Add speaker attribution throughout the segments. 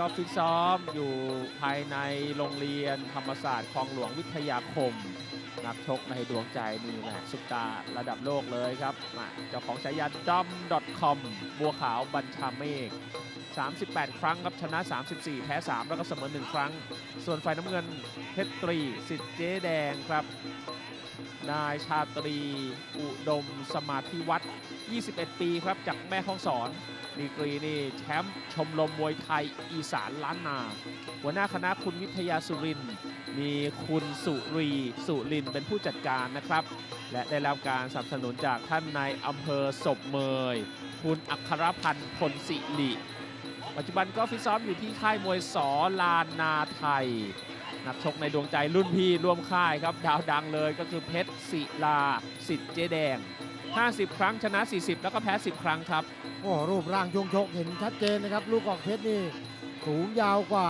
Speaker 1: ก็ฟิตซ้อมอยู่ภายในโรงเรียนธรรมศาสตร์คลองหลวงวิทยาคม นักชกในดวงใจนี่แหละซุปตาระดับโลกเลยครับมาเจ้าของฉายาดอม .com บัวขาวบัญชาเมฆ38 ครั้งครับชนะ 34 แพ้ 3 แล้วก็เสมอ 1 ครั้ง ส่วนฝ่ายน้ำเงินเพชรตรีสิทธิ์เจ๊แดงครับ นายชาตรีอุดมสมาธิวัฒน์ 21 ปีครับจากแม่ห้องสอนดีกรีนี่แชมป์ชมรมมวยไทยอีสานล้านนา หัวหน้าคณะคุณวิทยาสุรินมีคุณสุรีสุรินเป็นผู้จัดการนะครับ และได้รับการสนับสนุนจากท่านนายอำเภอศพเมย คุณอัครพันธ์พลสิริปัจจุบันก็ฟิตซ้อมอยู่ที่ค่ายมวยสอลานนาไทย นักชกในดวงใจรุ่นพี่ร่วมค่ายครับ ดาวดังเลยก็คือเพชรศิลาสิทธิ์เจแดง 50 ครั้งชนะ 40 แล้วก็แพ้ 10 ครั้งครับ
Speaker 2: โอ้รูปร่างช่วงชกเห็นชัดเจนนะครับ ลูกออกเพชรนี่สูงยาวกว่า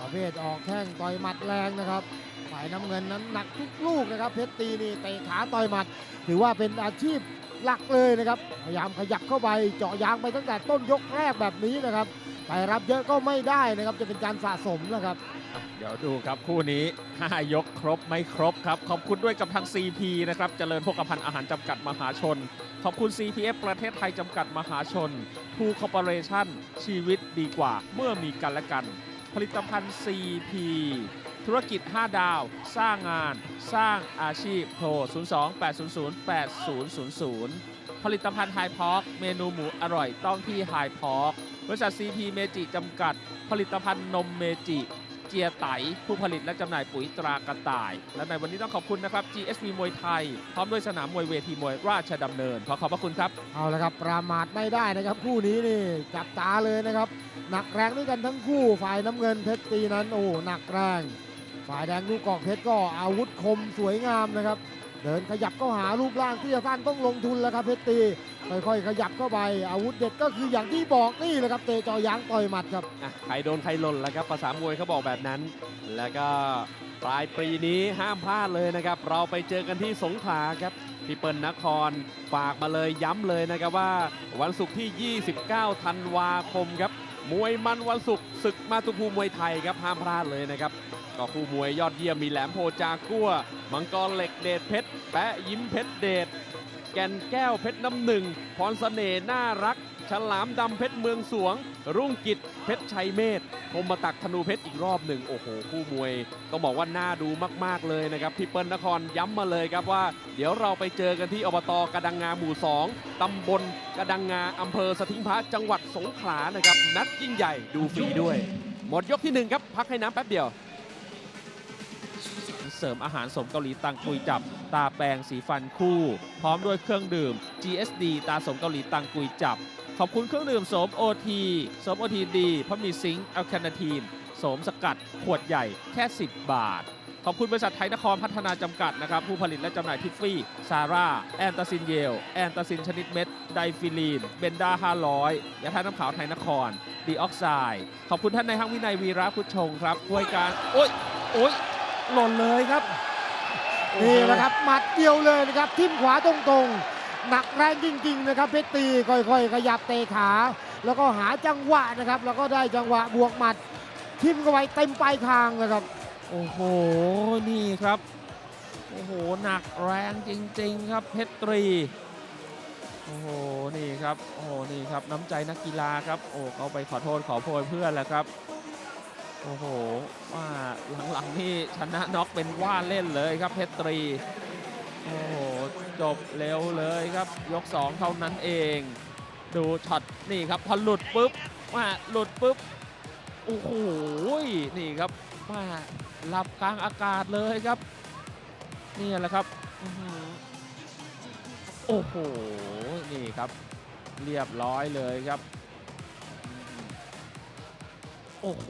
Speaker 2: ประเภทออกแข้งต่อยหมัดแรงนะครับฝ่ายน้ำเงินนั้นหนักทุกลูกนะครับ เพชรตีนี่เตะขาต่อยหมัด ถือว่าเป็นอาชีพหลักเลยนะครับ พยายามขยับเข้าไปเจาะยางไปตั้งแต่ต้นยกแรกแบบนี้นะครับ ไปรับเยอะก็ไม่ได้นะครับจะเป็นการสะสมนะครับ
Speaker 1: เดี๋ยวดูครับคู่นี้ 5 ยกครบไม่ครบครับ ขอบคุณด้วยกับทาง CP นะครับเจริญพกพันธ์อาหารจำกัดมหาชน ขอบคุณ CPF ประเทศไทยจำกัดมหาชนทูคอร์ปอเรชั่นชีวิตดีกว่าเมื่อมีกันและกัน ผลิตภัณฑ์ CP ธุรกิจ 5 ดาว สร้างงาน สร้างอาชีพโทร 02-800-8000 ผลิตภัณฑ์ไฮพอกเมนูหมูอร่อยต้องที่ไฮพอกบริษัท CP เมจิจำกัด ผลิตภัณฑ์นมเมจิ เจียไต ผู้ผลิตและจำหน่ายปุ๋ยตรากระต่าย และในวันนี้ต้องขอบคุณนะครับ GSV มวยไทย พร้อมด้วยสนามมวยเวทีมวยราชดำเนิน ขอขอบพระคุณครับ
Speaker 2: เอาละครับ ประมาทไม่ได้นะครับ คู่นี้นี่จับตาเลยนะครับ หนักแรงด้วยกันทั้งคู่ฝ่ายน้ำเงินเพชรตีนั้นโอ้หนักแรง ฝ่ายแดงลูกกอกเพชรก็อาวุธคมสวยงามนะครับ เดินขยับเข้าหารูปร่างที่จะสั้นต้องลงทุนแล้วครับเพชรตีค่อยๆขยับเข้าไปอาวุธเด็ดก็คืออย่างที่บอกนี่แหละครับเตะจอยางต่อยหมัดครับ
Speaker 3: อะใครโดนใครหล่นแล้วครับภาษามวยเขาบอกแบบนั้น แล้วก็ปลายปีนี้ห้ามพลาดเลยนะครับ เราไปเจอกันที่สงขลาครับพี่เปิลนครฝากมาเลยย้ำเลยนะครับว่า วันศุกร์ที่ 29 ธันวาคมครับ มวยมันวันศุกร์ศึกมาตุภูมิมวยไทยครับห้ามพลาดเลยนะครับก็คู่มวยยอดเยี่ยมมีแหลมโพจากัวมังกรเหล็กเดชเพชรแปะยิ้มเพชรเดชแก่นแก้วเพชรน้ำหนึ่งพรเสน่ห์น่ารัก ฉลามดำเพชรเมืองสวง รุ่งกิจเพชรชัยเมธคมมาตักธนูเพชรอีกรอบหนึ่งโอ้โหคู่มวยต้องบอกว่าน่าดูมากๆเลยนะครับพี่เปิ้ลนครย้ำมาเลยครับว่า เดี๋ยวเราไปเจอกันที่อบตกระดังงาหมู่ 2ตำบลกระดังงาอำเภอสถิงพระจังหวัดสงขลานะครับนัดยิ่งใหญ่ดูฟรีด้วย หมดยกที่หนึ่งครับ พักให้น้ำแป๊บเดียว
Speaker 1: เสริมอาหารสมเกาหลีตังกุยจับ ตาแปรงสีฟันคู่ พร้อมด้วยเครื่องดื่ม GSD ตาสมเกาหลีตังกุยจับ ขอบคุณเครื่องดื่มโสม OT โสม OT ดีเพราะมีซิงค์แอลคาเนทีนโสมสกัด ขวดใหญ่แค่ 10 บาท ขอบคุณบริษัทไทยนครพัฒนาจำกัดนะครับ ผู้ผลิตและจำหน่ายทิฟฟี่ ซาร่า แอนตาซินเยล แอนตาซินชนิดเม็ด ไดฟิลีน เบนดา500ยาทาน้ำขาวไทยนคร ดีออกไซด์ ขอบคุณท่านในห้างวินัยวีระพุทธชงครับช่วยการ โอ๊ย โอ๊ย หล่นเลยครับ
Speaker 2: นี่แหละครับ หมัดเดียวเลยนะครับ ทิ่มขวาตรงๆ หนักแรงจริงๆนะครับเพชรตีค่อยๆ ขยับเตะขา แล้วก็หาจังหวะนะครับ แล้วก็ได้จังหวะบวกหมัดทิ่มเข้าไปเต็มปลายคางนะครับ
Speaker 1: โอ้โห นี่ครับ โอ้โห หนักแรงจริง ๆ ครับเพชรตรี โอ้โห นี่ครับ โอ้โห นี่ครับ น้ำใจนักกีฬาครับ โอ้เขาไปขอโทษขอโพยเพื่อนแหละครับ โอ้โห ว่าหลังๆนี่ชนะน็อกเป็นว่าเล่นเลยครับเพชรตรี โอ้โห จบเร็วเลยครับ ยก 2 เท่านั้นเอง ดูช็อตนี่ครับพอหลุดปุ๊บว่าหลุดปุ๊บโอ้โหนี่ครับว่าหลับกลางอากาศเลยครับนี่แหละครับโอ้โหนี่ครับ เรียบร้อยเลยครับโอ้โห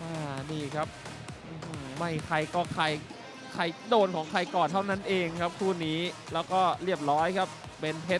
Speaker 1: อ่านี่ครับ ไม่ใครก็ใคร ใครโดนของใครก่อนเท่านั้นเองครับคู่นี้แล้วก็เรียบร้อยครับเป็นเพชร